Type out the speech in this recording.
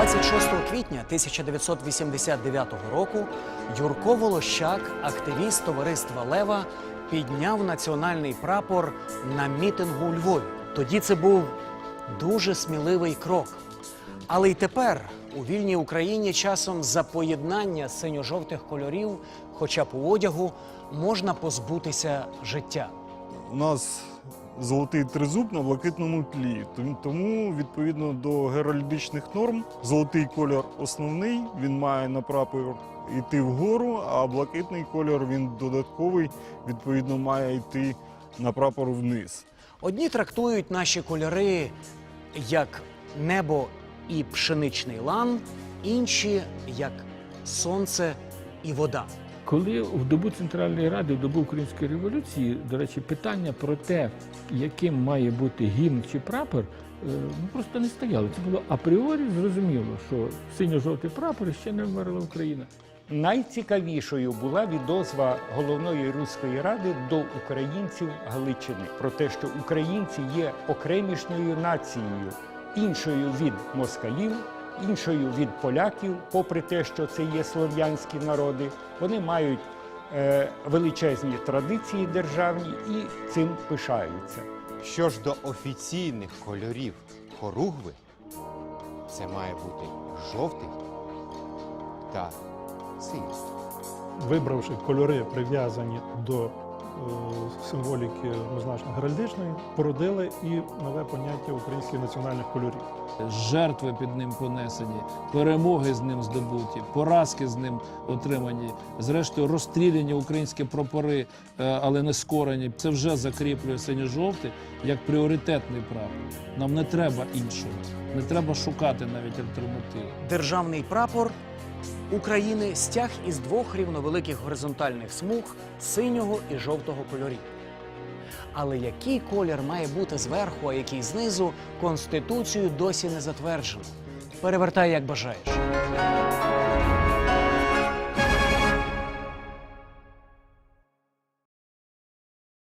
26 квітня 1989 року Юрко Волощак, активіст товариства Лева, підняв національний прапор на мітингу у Львові. Тоді це був дуже сміливий крок. Але й тепер у вільній Україні часом за поєднання синьо-жовтих кольорів, хоча б у одягу, можна позбутися життя. У нас золотий тризуб на блакитному тлі. Тому, відповідно до геральдичних норм, золотий кольор основний, він має на прапор йти вгору, а блакитний кольор він додатковий, відповідно, має йти на прапор вниз. Одні трактують наші кольори як небо і пшеничний лан, інші як сонце і вода. Коли в добу Центральної Ради, в добу Української революції, до речі, питання про те, яким має бути гімн чи прапор, е, ну просто не стояло. Це було апріорі зрозуміло, що синьо-жовтий прапор ще не вмерла Україна. Найцікавішою була відозва головної руської ради до українців Галичини про те, що українці є окремішньою нацією, іншою від москалів, іншою від поляків, попри те, що це є слов'янські народи. Вони мають е, величезні традиції державні і цим пишаються. Що ж до офіційних кольорів хоругви, це має бути жовтий та синій. вибравши кольори, прив'язані до символіки однозначно геральдичної, породили і нове поняття українських національних кольорів. жертви під ним понесені, перемоги з ним здобуті, поразки з ним отримані, зрештою розстріляні українські прапори, е, але не скорені. Це вже закріплює синьо-жовтий як пріоритетний прапор. Нам не треба іншого, не треба шукати навіть альтернативи. Державний прапор України стяг із двох рівновеликих горизонтальних смуг синього і жовтого кольорів. Але який колір має бути зверху, а який знизу, конституцію досі не затверджено. Перевертай, як бажаєш.